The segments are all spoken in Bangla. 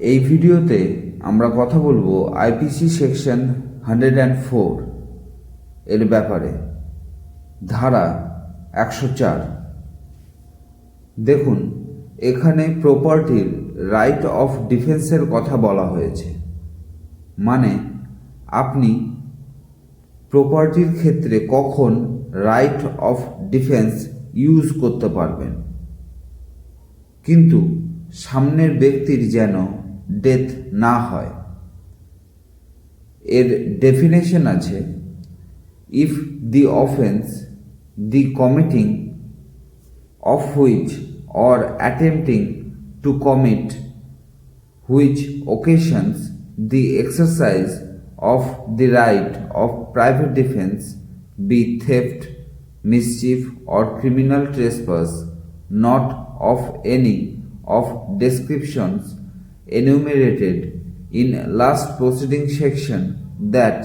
এই ভিডিওতে আমরা কথা বলব IPC section hundred and four এর ব্যাপারে। ধারা একশো চার। দেখুন, এখানে প্রপার্টির রাইট অফ ডিফেন্সের কথা বলা হয়েছে। মানে আপনি প্রপার্টির ক্ষেত্রে কখন রাইট অফ ডিফেন্স ইউজ করতে পারবেন। কিন্তু সামনের ব্যক্তির যেন ডেথ না হয় এর ডেফিনেশন আছে if the offence the committing of which or attempting to commit which occasions the exercise of the right of private defense be theft, mischief, or criminal trespass, not of any of descriptions enumerated in last proceeding section that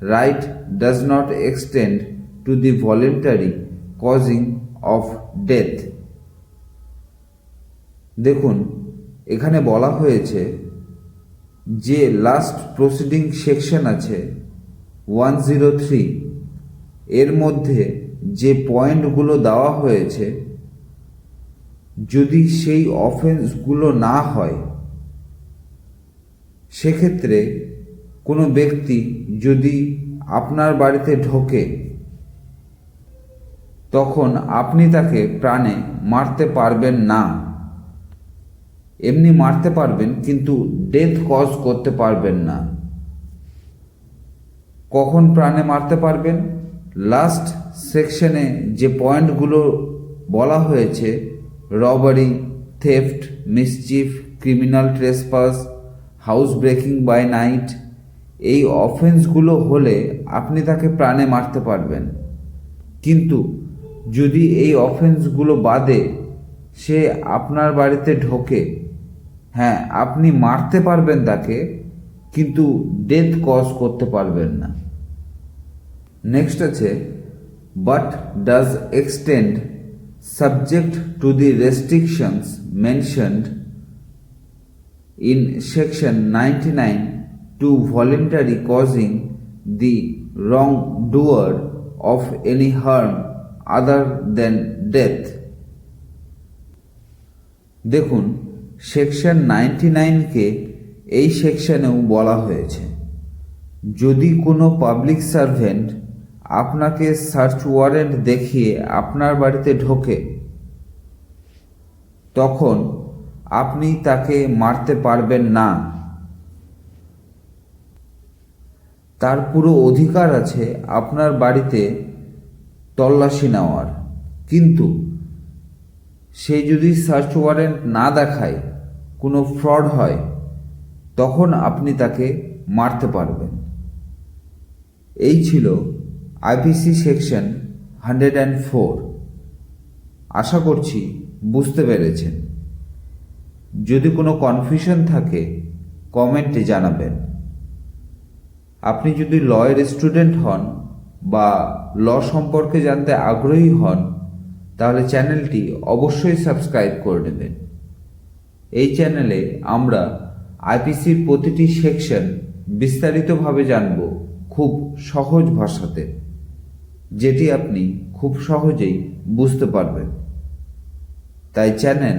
right does not extend to the voluntary causing of death দেখুন এখানে বলা হয়েছে যে লাস্ট প্রসিডিং সেকশন আছে ওয়ান জিরো থ্রি এর মধ্যে যে পয়েন্টগুলো দেওয়া হয়েছে যদি সেই অফেন্সগুলো না হয় সেক্ষেত্রে কোনো ব্যক্তি যদি আপনার বাড়িতে ঢোকে, তখন আপনি তাকে প্রাণে মারতে পারবেন না। এমনি মারতে পারবেন, কিন্তু ডেথ কজ করতে পারবেন না। কখন প্রাণে মারতে পারবেন? লাস্ট সেকশনে যে পয়েন্টগুলো বলা হয়েছে robbery theft mischief criminal trespass house breaking by night এই অফেন্সগুলো হলে আপনি তাকে প্রাণে মারতে পারবেন। কিন্তু যদি এই অফেন্সগুলো বাদে সে আপনার বাড়িতে ঢোকে হ্যাঁ আপনি মারতে পারবেন তাকে, কিন্তু ডেথ কজ করতে পারবেন না। নেক্সট আছে but does extend subject to the restrictions mentioned in section 99 to voluntary causing the wrongdoer of any harm other than death. দেখুন সেকশন নাইনটি নাইনকে এই সেকশনেও বলা হয়েছে। যদি কোনো পাবলিক সার্ভেন্ট আপনাকে সার্চ ওয়ারেন্ট দেখিয়ে আপনার বাড়িতে ঢোকে, তখন আপনি তাকে মারতে পারবেন না। তার পুরো অধিকার আছে আপনার বাড়িতে তল্লাশি নেওয়ার। কিন্তু সে যদি সার্চ ওয়ারেন্ট না দেখায়, কোনো ফ্রড হয়, তখন আপনি তাকে মারতে পারবেন। এই ছিল IPC section hundred and four. আশা করছি বুঝতে পেরেছেন। যদি কোনো কনফিউশন থাকে কমেন্টে জানাবেন। আপনি যদি লয়ের স্টুডেন্ট হন বা ল সম্পর্কে জানতে আগ্রহী হন, তাহলে চ্যানেলটি অবশ্যই সাবস্ক্রাইব করে নেবেন। এই চ্যানেলে আমরা আইপিসির প্রতিটি সেকশন বিস্তারিতভাবে জানব খুব সহজ ভাষাতে, যেটি আপনি খুব সহজেই বুঝতে পারবেন। তাই চ্যানেল